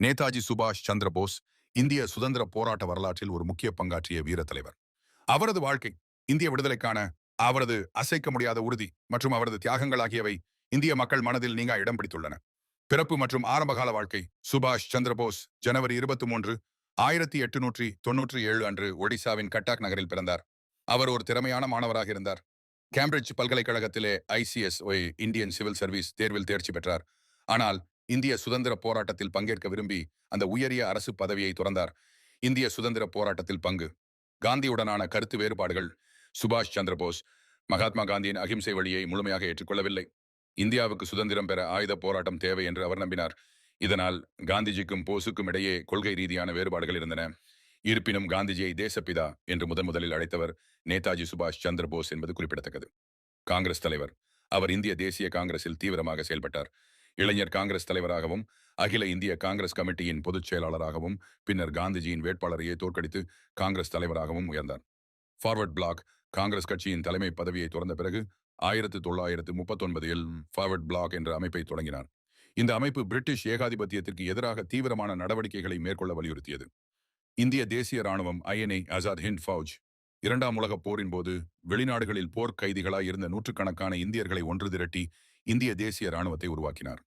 நேதாஜி சுபாஷ் சந்திர போஸ் இந்திய சுதந்திர போராட்ட வரலாற்றில் ஒரு முக்கிய பங்காற்றிய வீர தலைவர் அவரது வாழ்க்கை இந்திய விடுதலைக்கான அவரது அசைக்க முடியாத உறுதி மற்றும் அவரது தியாகங்கள் ஆகியவை இந்திய மக்கள் மனதில் நீங்க இடம் பிடித்துள்ளன. பிறப்பு மற்றும் ஆரம்பகால வாழ்க்கை சுபாஷ் சந்திர போஸ் ஜனவரி இருபத்தி மூன்று ஆயிரத்தி எட்டுநூற்றி தொன்னூற்றி ஏழு அன்று ஒடிசாவின் கட்டாக் நகரில் பிறந்தார். அவர் ஒரு திறமையான மாணவராக இருந்தார். கேம்பிரிட்ஜ் பல்கலைக்கழகத்திலே ஐசிஎஸ் இந்தியன் சிவில் சர்வீஸ் தேர்வில் தேர்ச்சி பெற்றார். ஆனால் இந்திய சுதந்திர போராட்டத்தில் பங்கேற்க விரும்பி அந்த உயரிய அரசு பதவியை துறந்தார். இந்திய சுதந்திர போராட்டத்தில் பங்கு. காந்தியுடனான கருத்து வேறுபாடுகள். சுபாஷ் சந்திரபோஸ் மகாத்மா காந்தியின் அகிம்சை வழியை முழுமையாக ஏற்றுக்கொள்ளவில்லை. இந்தியாவுக்கு சுதந்திரம் பெற ஆயுத போராட்டம் தேவை என்று அவர் நம்பினார். இதனால் காந்திஜிக்கும் போஸுக்கும் இடையே கொள்கை ரீதியான வேறுபாடுகள் இருந்தன. இருப்பினும் காந்திஜியை தேசப்பிதா என்று முதன் முதலில் அழைத்தவர் நேதாஜி சுபாஷ் சந்திர போஸ் என்பது குறிப்பிடத்தக்கது. காங்கிரஸ் தலைவர். அவர் இந்திய தேசிய காங்கிரஸில் தீவிரமாக செயல்பட்டார். இளைஞர் காங்கிரஸ் தலைவராகவும் அகில இந்திய காங்கிரஸ் கமிட்டியின் பொதுச் செயலாளராகவும் பின்னர் காந்திஜியின் வேட்பாளரையே தோற்கடித்து காங்கிரஸ் தலைவராகவும் உயர்ந்தார். ஃபார்வர்ட் பிளாக் காங்கிரஸ் கட்சியின் தலைமை பதவியை துறந்த பிறகு ஆயிரத்து தொள்ளாயிரத்து முப்பத்தொன்பதில் ஃபார்வர்ட் பிளாக் என்ற அமைப்பை தொடங்கினார். இந்த அமைப்பு பிரிட்டிஷ் ஏகாதிபத்தியத்திற்கு எதிராக தீவிரமான நடவடிக்கைகளை மேற்கொள்ள வலியுறுத்தியது. இந்திய தேசிய ராணுவம் ஐஎன்ஏ அசாத் ஹிண்ட் ஃபவுஜ் இரண்டாம் உலகப் போரின் போது வெளிநாடுகளில் போர்க் கைதிகளாய் இருந்த நூற்றுக்கணக்கான இந்தியர்களை ஒன்று திரட்டி இந்திய தேசிய ராணுவத்தை உருவாக்கினார்.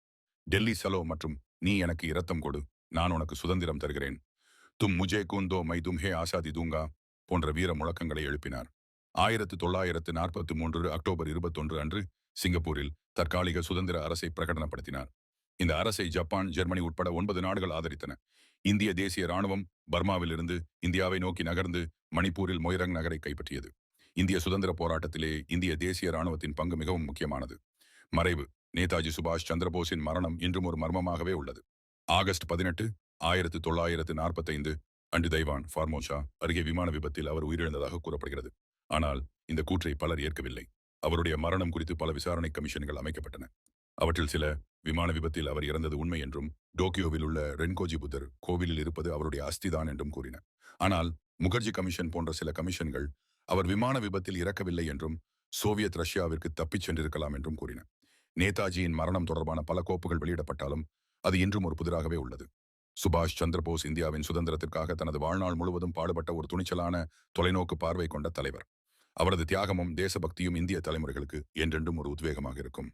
டெல்லி சலோ மற்றும் நீ எனக்கு இரத்தம் கொடு நான் உனக்கு சுதந்திரம் தருகிறேன். தும் முஜே குந்தோ மை தும்ஹே ஆசாதி தூங்கா போன்ற வீர முழக்கங்களை எழுப்பினார். ஆயிரத்து தொள்ளாயிரத்து நாற்பத்தி மூன்று அக்டோபர் இருபத்தொன்று அன்று சிங்கப்பூரில் தற்காலிக சுதந்திர அரசை பிரகடனப்படுத்தினார். இந்த அரசை ஜப்பான் ஜெர்மனி உட்பட ஒன்பது நாடுகள் ஆதரித்தன. இந்திய தேசிய ராணுவம் பர்மாவிலிருந்து இந்தியாவை நோக்கி நகர்ந்து மணிப்பூரில் மொய்ரங் நகரை கைப்பற்றியது. இந்திய சுதந்திர போராட்டத்திலே இந்திய தேசிய ராணுவத்தின் பங்கு மிகவும் முக்கியமானது. மறைவு. நேதாஜி சுபாஷ் சந்திரபோஸின் மரணம் இன்றும் ஒரு மர்மமாகவே உள்ளது. ஆகஸ்ட் பதினெட்டு ஆயிரத்து தொள்ளாயிரத்து நாற்பத்தைந்து அண்டு தைவான் ஃபார்மோஷா அருகே விமான விபத்தில் அவர் உயிரிழந்ததாக கூறப்படுகிறது. ஆனால் இந்த கூற்றை பலர் ஏற்கவில்லை. அவருடைய மரணம் குறித்து பல விசாரணை கமிஷன்கள் அமைக்கப்பட்டன. அவற்றில் சில விமான விபத்தில் அவர் இறந்தது உண்மை என்றும் டோக்கியோவில் உள்ள ரென்கோஜி புத்தர் கோவிலில் இருப்பது அவருடைய அஸ்திதான் என்றும் கூறின. ஆனால் முகர்ஜி கமிஷன் போன்ற சில கமிஷன்கள் அவர் விமான விபத்தில் இறக்கவில்லை என்றும் சோவியத் ரஷ்யாவிற்கு தப்பிச் சென்றிருக்கலாம் என்றும் கூறின. நேதாஜியின் மரணம் தொடர்பான பல கோப்புகள் வெளியிடப்பட்டாலும் அது இன்றும் ஒரு புதிராகவே உள்ளது. சுபாஷ் சந்திரபோஸ் இந்தியாவின் சுதந்திரத்திற்காக தனது வாழ்நாள் முழுவதும் பாடுபட்ட ஒரு துணிச்சலான தொலைநோக்கு பார்வை கொண்ட தலைவர். அவரது தியாகமும் தேசபக்தியும் இந்திய தலைமுறைகளுக்கு என்றென்றும் ஒரு உத்வேகமாக இருக்கும்.